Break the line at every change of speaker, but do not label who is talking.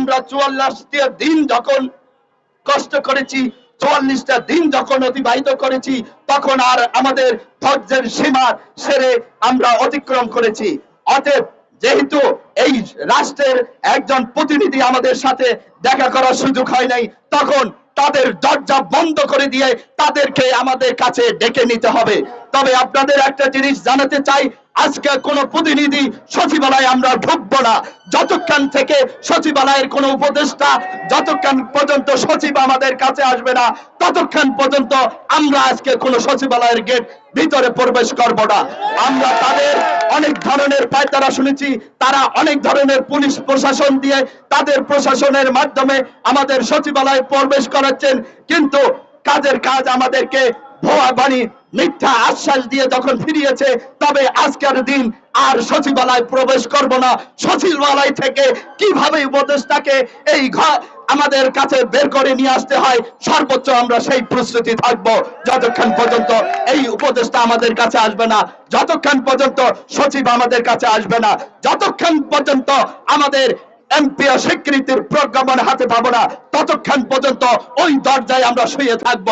আমরা চুয়াল্লিশটা দিন যখন কষ্ট করেছি চুয়াল্লিশটা দিন যখন অতিবাহিত করেছি, তখন আর আমাদের ধৈর্যের সীমা সেরে আমরা অতিক্রম করেছি। অতএব যেহেতু এই রাষ্ট্রের একজন প্রতিনিধি আমাদের সাথে দেখা করার সুযোগ হয় নাই, তখন তাদের দরজা বন্ধ করে দিয়ে তাদেরকে আমাদের কাছে ডেকে নিতে হবে। তবে আপনাদের একটা জিনিস জানাতে চাই, আজকে কোন প্রতিনিধি সচিবালয়ে আমরা ঢুকবো না। যতক্ষণ থেকে সচিবালয়ের কোন উপদেষ্টা যতক্ষণ পর্যন্ত সচিব আমাদের কাছে আসবে না, ততক্ষণ পর্যন্ত আমরা আজকে কোন সচিবালয়ের গেট ভিতরে প্রবেশ করব না। আমরা তাদের অনেক ধরনের পায়তারা শুনেছি, তারা অনেক ধরনের পুলিশ প্রশাসন দিয়ে তাদের প্রশাসনের মাধ্যমে আমাদের সচিবালয়ে প্রবেশ করাচ্ছেন। কিন্তু কাজের কাজ আমাদেরকে ভুয়া বাণী, মিথ্যা আশ্বাস দিয়ে যখন ফিরিয়েছে, তবে আজকের দিন আর সচিবালয় প্রবেশ করব না। সচিবালয় থেকে কীভাবে উপদেশটাকে এই আমাদের কাছে বের করে নিয়ে আসতে হয়। সর্বোচ্চ আমরা সেই প্রস্তুতি থাকব। যতক্ষণ পর্যন্ত এই উপদেশটা আমাদের কাছে আসবে না, যতক্ষণ পর্যন্ত সচিব আমাদের কাছে আসবে না, যতক্ষণ পর্যন্ত আমাদের এমপিও স্বীকৃতির প্রজ্ঞাপন হাতে পাবো না, ততক্ষণ পর্যন্ত ওই দরজায় আমরা শুয়ে থাকব।